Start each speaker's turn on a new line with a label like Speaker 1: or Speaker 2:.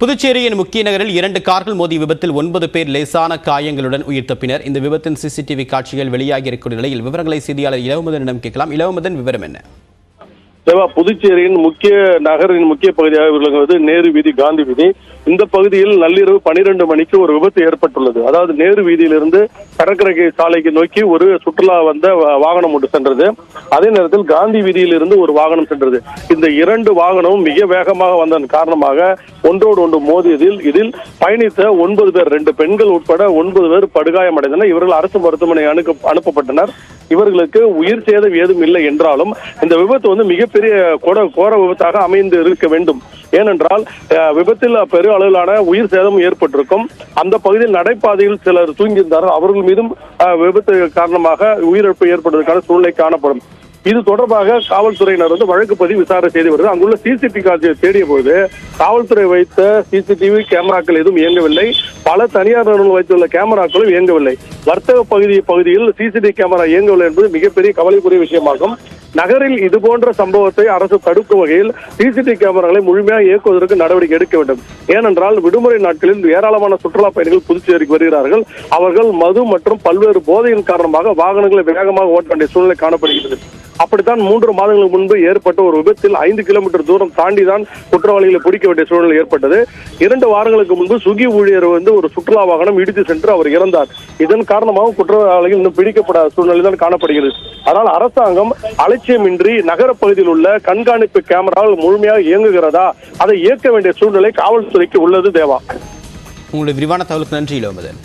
Speaker 1: புதுச்சேரியின் முக்கிய நகரில் இரண்டு கார்கள் மோதி விபத்தில் ஒன்பது பேர் லேசான காயங்களுடன் உயிர் தப்பினர். இந்த விபத்தின் சிசிடிவி காட்சிகள் வெளியாகி நிலையில் விவரங்களை செய்தியாளர் இளவமதனிடம் கேட்கலாம். இளவமதன் விவரம் என்ன?
Speaker 2: தேவா புதுச்சேரியின் முக்கிய நகரின் முக்கிய பகுதியாக விளங்குவது நேரு வீதி காந்தி வீதி. இந்த பகுதியில் நள்ளிரவு பனிரெண்டு மணிக்கு ஒரு விபத்து ஏற்பட்டுள்ளது. அதாவது நேரு வீதியிலிருந்து கடற்கரை சாலைக்கு நோக்கி ஒரு சுற்றுலா வந்த வாகனம் ஒன்று சென்றது. அதே நேரத்தில் காந்தி வீதியிலிருந்து ஒரு வாகனம் சென்றது. இந்த இரண்டு வாகனமும் மிக வேகமாக வந்ததன் காரணமாக ஒன்றோடு ஒன்று மோதியதில் இதில் பயணித்த ஒன்பது பேர் ரெண்டு பெண்கள் உட்பட ஒன்பது பேர் படுகாயமடைந்தனர். இவர்கள் அரசு மருத்துவமனை அனுப்ப அனுப்பப்பட்டனர். இவர்களுக்கு உயிர் சேதம் ஏதும் இல்லை என்றாலும் இந்த விபத்து வந்து மிகப்பெரிய கோர கோர விபத்தாக அமைந்து இருக்க வேண்டும். ஏனென்றால் அஹ், விபத்தில் பெரு அளவிலான உயிர் சேதம் ஏற்பட்டிருக்கும். அந்த பகுதியில் நடைபாதையில் சிலர் தூங்கியிருந்தார்கள். அவர்கள் மீதும் அஹ், விபத்து காரணமாக உயிரிழப்பு ஏற்படுவதற்கான சூழ்நிலை காணப்படும். இது தொடர்பாக காவல்துறையினர் வந்து வழக்கு பதிவு விசாரணை செய்து வருது. அங்குள்ள சிசிடிவி காட்சியை தேடிய போது காவல்துறை வைத்த சிசிடிவி கேமராக்கள் எதுவும் இயங்கவில்லை. பல தனியார் நிறுவனங்கள் வைத்துள்ள கேமராக்களும் இயங்கவில்லை. வர்த்தக பகுதி பகுதியில் சிசிடிவி கேமரா இயங்கவில்லை என்பது மிகப்பெரிய கவலைக்குரிய விஷயமாகும். நகரில் இது போன்ற சம்பவத்தை அரசு தடுக்கும் வகையில் சிசிடிவி கேமராக்களை முழுமையாக இயக்குவதற்கு நடவடிக்கை எடுக்க வேண்டும். ஏனென்றால் விடுமுறை நாட்களில் ஏராளமான சுற்றுலா பயணிகள் புதுச்சேரிக்கு வருகிறார்கள். அவர்கள் மது மற்றும் பல்வேறு போதையின் காரணமாக வாகனங்களை வேகமாக ஓட்ட வேண்டிய சூழ்நிலை காணப்படுகிறது. அப்படித்தான் மூன்று மாதங்களுக்கு முன்பு ஏற்பட்ட ஒரு விபத்தில் ஐந்து கிலோமீட்டர் தூரம் தாண்டி தான் குற்றவாளிகளை பிடிக்க வேண்டிய சூழ்நிலை ஏற்பட்டது. இரண்டு வாரங்களுக்கு முன்பு சுகி ஊழியர் வந்து ஒரு சுற்றுலா வாகனம் இடித்து சென்று அவர் இறந்தார். இதன் காரணமாக குற்றவாளிகள் இன்னும் பிடிக்கப்படாத சூழ்நிலை தான் காணப்படுகிறது. அதனால் அரசாங்கம் அலட்சியமின்றி நகர பகுதியில் உள்ள கண்காணிப்பு கேமராவில் முழுமையாக இயங்குகிறதா? அதை இயக்க வேண்டிய சூழ்நிலை காவல் காவல்துறைக்கு உள்ளது தேவா.
Speaker 1: உங்களுடைய விரிவான தகவலுக்கு நன்றி இளவமதன்